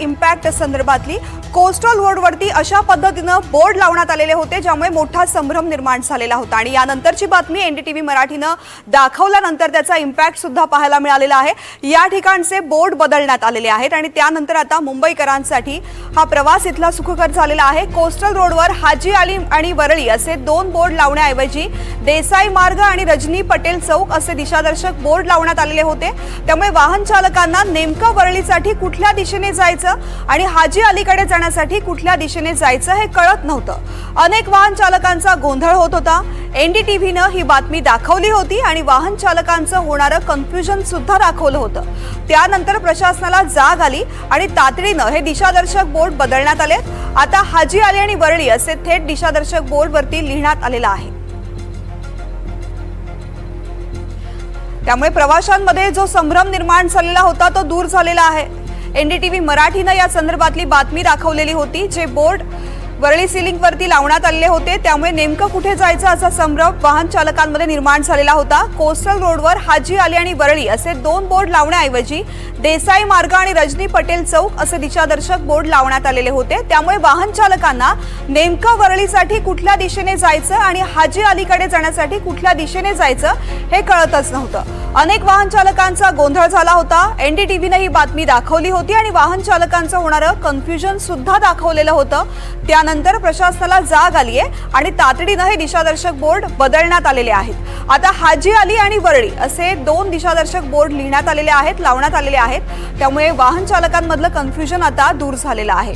Impact संदर्भातली coastal रोडवरती अशा पद्धतीनं बोर्ड लावण्यात आलेले होते ज्यामुळे मोठा संभ्रम निर्माण झालेला होता. आणि यानंतरची बातमी एनडीटीव्ही मराठीनं दाखवल्यानंतर त्याचा इम्पॅक्ट सुद्धा पाहायला मिळालेला आहे. या ठिकाणचे बोर्ड बदलण्यात आलेले आहेत आणि त्यानंतर आता मुंबईकरांसाठी हा प्रवास इथला सुखकर झालेला आहे. कोस्टल रोडवर हाजी अली आणि वरळी असे दोन बोर्ड लावण्याऐवजी देसाई मार्ग आणि रजनी पटेल चौक असे दिशादर्शक बोर्ड लावण्यात आलेले होते. त्यामुळे वाहन चालकांना नेमकं वरळीसाठी कुठल्या दिशेने जायचं आणि हाजी अलीकडे जाण्यासाठी कुठल्या दिशेने जायचं हे कळत नव्हतं. अनेक वाहन चालकांचा गोंधळ होत होता. एनडीटीव्हीनं ही बातमी दाखवली होती आणि वाहन चालकांचं होणारं कन्फ्युजन सुद्धा दाखवलं होतं. त्यानंतर प्रशासनाला जाग आली आणि तातडीनं हे दिशादर्शक बोर्ड बदलण्यात आले आता हाजी अली आणि वरळी असे थेट दिशादर्शक बोर्डवरती लिहिण्यात आलेलं आहे. त्यामुळे प्रवाशांमध्ये जो संभ्रम निर्माण झालेला होता तो दूर झालेला आहे. एनडीटीव्ही मराठीनं या संदर्भातली बातमी दाखवलेली होती जे बोर्ड वरळी सिलिंगवरती लावण्यात आलेले होते. त्यामुळे नेमकं कुठे जायचं असा संभ्रम वाहन चालकांमध्ये निर्माण झालेला होता. कोस्टल रोडवर हाजी अली आणि वरळी असे दोन बोर्ड लावण्याऐवजी देसाई मार्ग आणि रजनी पटेल चौक असे दिशादर्शक बोर्ड लावण्यात आलेले होते. त्यामुळे वाहन चालकांना नेमकं वरळीसाठी कुठल्या दिशेने जायचं आणि हाजी अलीकडे जाण्यासाठी कुठल्या दिशेने जायचं हे कळतच नव्हतं. अनेक वाहन चालकांचा गोंधळ झाला होता. एनडीटीव्हीनं ही बातमी दाखवली होती आणि वाहन चालकांचं होणारं कन्फ्युजन सुद्धा दाखवलेलं होतं. त्यानंतर प्रशासनाला जाग आली आहे आणि तातडीनं हे दिशादर्शक बोर्ड बदलण्यात आलेले आहेत. आता हाजी अली आणि वरळी असे दोन दिशादर्शक बोर्ड लिहिण्यात आलेले आहेत लावण्यात आलेले आहेत. त्यामुळे वाहन चालकांमधलं कन्फ्युजन आता दूर झालेलं आहे.